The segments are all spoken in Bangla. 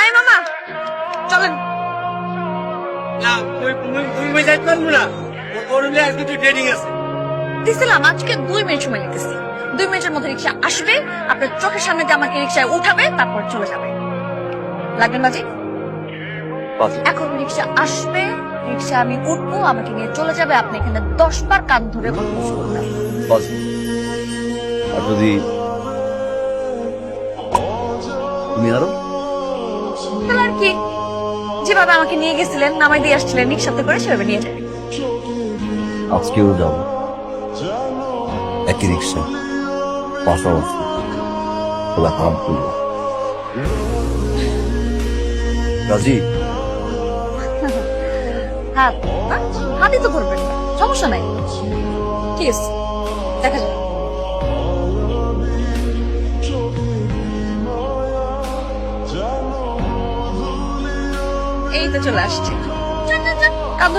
আয় মামা চলেন। না তুমি তুমি যাইতে পারব না। ওর হলে আর ট্রেনিং আছে। দিছিলাম আজকে দুই মিনিট সময় নিতেছি। দুই মিনিটের মধ্যে রিক্সা আসবে আপনার চোখের সামনে দিয়ে আমাকে রিক্সায় উঠাবে তারপর চলে যাবে। লাগবেন বাজি এখন রিক্সা আসবে রিক্সা আমি উঠবো আমাকে নিয়ে চলে যাবে আপনি এখানে দশ বার কান ধরে যদি তুমি আরও? তাহলে আর কি? যেভাবে আমাকে নিয়ে গেছিলেন নামাই দিয়ে আসছিলেন রিক্সাতে করে সেভাবে নিয়ে যাবে। আজকেও যাব। একই রিক্সা পাশাপাশি ওলা খারাপ করব রাজি হাত হ্যাঁ? হাতই তো করবেন সমস্যা নাই। ঠিক আছে দেখা যাবে এই তো চলে আসছে। যান, যান, যান।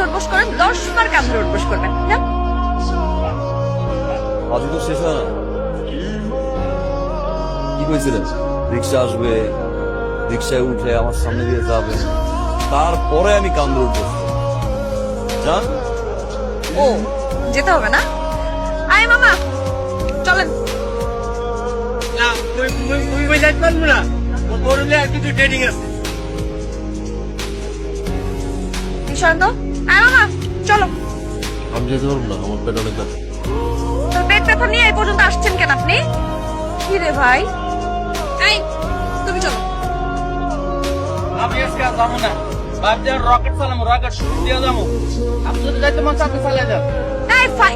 উঠবস করেন দশ বার কাঁধে উঠবস করবেন যান। আজ তো শেষ হয় না। কি কইছিলেন? রিক্সা আসবে রিক্সায় উঠে আমার সামনে দিয়ে যাবে তারপরে আমি কান্দে উঠবো। জান ও যেতে হবে না? আয় মামা চলেন। না তুই তুমি তুমি যাইতে পারব না। ওর আর ট্রেনিং আছে। নিশান্ত আয় মামা চলো। আমি যেতে পারব না আমার পেট অনেক ব্যথা। তোর পেট ব্যথা নিয়ে এই পর্যন্ত আসছেন কেন আপনি? কি রে ভাই? এই তুমি চলো। আমি আজকে আর যাব না। বাপ রকেট চালামো রকেট শুরু দিয়ে যাব। আপনি যদি যাইতে মন চাতে চালিয়ে যাও এই ফাই